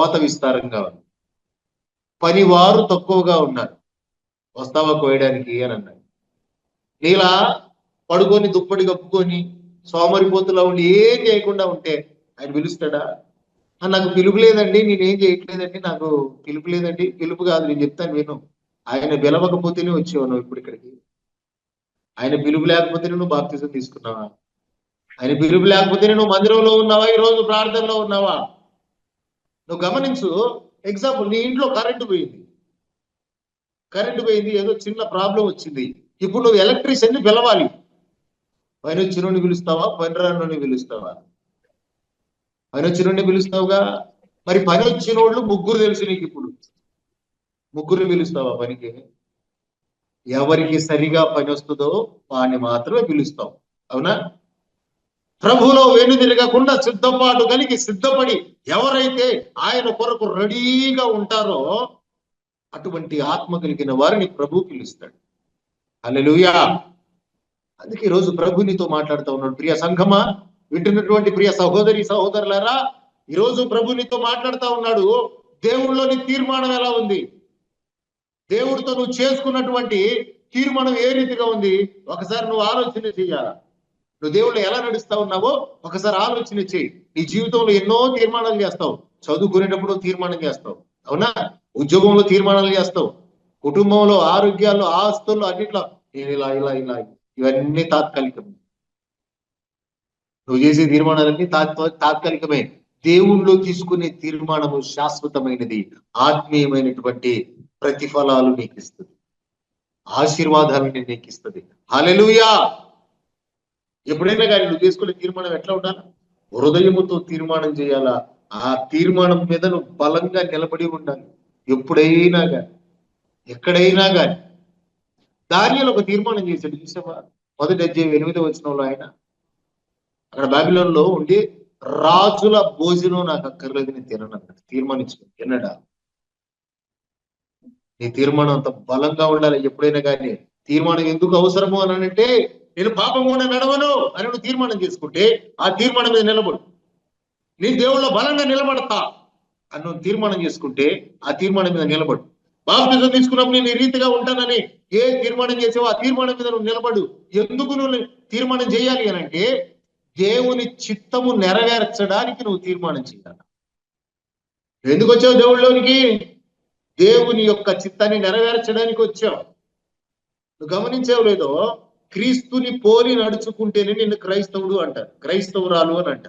కోత విస్తారంగా ఉంది పనివారు తక్కువగా ఉన్నారు. వస్తావా కోయడానికి అని అన్నాడు. నీలా పడుకొని దుప్పటి కప్పుకొని సోమరిపోతులా ఉండి ఏం చేయకుండా ఉంటే ఆయన పిలుస్తాడా? నాకు పిలుపు లేదండి నేనేం చేయట్లేదండి నాకు పిలుపు లేదండి పిలుపు కాదు నేను చెప్తాను విను. ఆయన పిలవకపోతేనే వచ్చేవాను నువ్వు ఇప్పుడు ఇక్కడికి. ఆయన పిలుపు లేకపోతే నువ్వు బాప్తిజం తీసుకున్నావా? ఆయన పిలుపు లేకపోతే నువ్వు మందిరంలో ఉన్నావా? ఈ రోజు ప్రార్థనలో ఉన్నావా? నువ్వు గమనించు ఎగ్జాంపుల్ నీ ఇంట్లో కరెంటు పోయింది. కరెంటు పోయింది ఏదో చిన్న ప్రాబ్లం వచ్చింది. ఇప్పుడు నువ్వు ఎలక్ట్రీషియన్ని పిలవాలి. పైన వచ్చినోడిని పిలుస్తావా పని రానోడిని పిలుస్తావా? పని వచ్చినోడిని పిలుస్తావుగా? మరి పని వచ్చిన వాళ్ళు ముగ్గురు తెలుసు నీకు ఇప్పుడు. ముగ్గురు పిలుస్తావా పనికి? ఎవరికి సరిగా పని వస్తుందో వాడిని మాత్రమే పిలుస్తావు. అవునా? ప్రభులో వెను తిరగకుండా సిద్ధపాటు కలిగి సిద్ధపడి ఎవరైతే ఆయన కొరకు రెడీగా ఉంటారో అటువంటి ఆత్మ కలిగిన వారిని ప్రభు పిలుస్తాడు. అల్లెలుయా అందుకే ఈరోజు ప్రభునితో ప్రభు నీతో మాట్లాడుతూ ఉన్నాడు. ప్రియ సంఘమా వింటున్నటువంటి ప్రియ సహోదరి సహోదరులారా ఈ రోజు ప్రభు నీతో మాట్లాడుతూ ఉన్నాడు. దేవుళ్ళలోని తీర్మానం ఎలా ఉంది? దేవుడితో నువ్వు చేసుకున్నటువంటి తీర్మానం ఏ రీతిగా ఉంది? ఒకసారి నువ్వు ఆలోచన చేయాలా? నువ్వు దేవుళ్ళు ఎలా నడుస్తా ఉన్నావో ఒకసారి ఆలోచన చేయి. నీ జీవితంలో ఎన్నో తీర్మానాలు చేస్తావు. చదువుకునేటప్పుడు తీర్మానం చేస్తావు. అవునా? ఉద్యోగంలో తీర్మానాలు చేస్తావు. కుటుంబంలో ఆరోగ్యాల్లో ఆస్తుల్లో అన్నిట్లో నేను ఇలా ఇలా ఇలా ఇవన్నీ తాత్కాలికమే. నువ్వు చేసే తీర్మానాలన్నీ తాత్ తాత్కాలికమే. దేవుళ్ళు తీసుకునే తీర్మానము శాశ్వతమైనది. ఆత్మీయమైనటువంటి ప్రతిఫలాలు నీకు ఇస్తుంది. ఆశీర్వాదాలని నీకు ఇస్తుంది. హలెలుయా ఎప్పుడైనా కానీ నువ్వు చేసుకునే తీర్మానం ఎట్లా ఉండాలా? హృదయముతో తీర్మానం చేయాలా? ఆ తీర్మానం మీద నువ్వు బలంగా నిలబడి ఉండాలి. ఎప్పుడైనా కానీ ఎక్కడైనా కానీ. దానిలో ఒక తీర్మానం చేశాడు చూసావా? మొదటి అధ్యాయం ఎనిమిదో వచ్చిన ఆయన అక్కడ బాబిలోన్లో ఉండి రాజుల భోజనం నాకు అక్కర్లేదు నేను తినను అన్నాడు. తీర్మానించుకుని తినడా? నీ తీర్మానం అంత బలంగా ఉండాలి ఎప్పుడైనా కానీ. తీర్మానం ఎందుకు అవసరము అని అంటే నేను పాపం కూడా నడవను అని నువ్వు తీర్మానం చేసుకుంటే ఆ తీర్మానం మీద నిలబడు. నీ దేవుళ్ళ బలంగా నిలబడతా అని నువ్వు తీర్మానం చేసుకుంటే ఆ తీర్మానం మీద నిలబడు. బాప్తిజం తీసుకున్నప్పుడు నేను ఈ రీతిగా ఉంటానని ఏ తీర్మానం చేసావో ఆ తీర్మానం మీద నువ్వు నిలబడు. ఎందుకు నువ్వు తీర్మానం చేయాలి అని అంటే దేవుని చిత్తము నెరవేర్చడానికి నువ్వు తీర్మానం చేయాలి. ఎందుకు వచ్చావు దేవుళ్ళలోనికి? దేవుని యొక్క చిత్తాన్ని నెరవేర్చడానికి వచ్చావు. నువ్వు గమనించావు లేదో క్రీస్తుని పోలి నడుచుకుంటేనే నిన్ను క్రైస్తవుడు అంటారు. క్రైస్తవురాలు అని అంట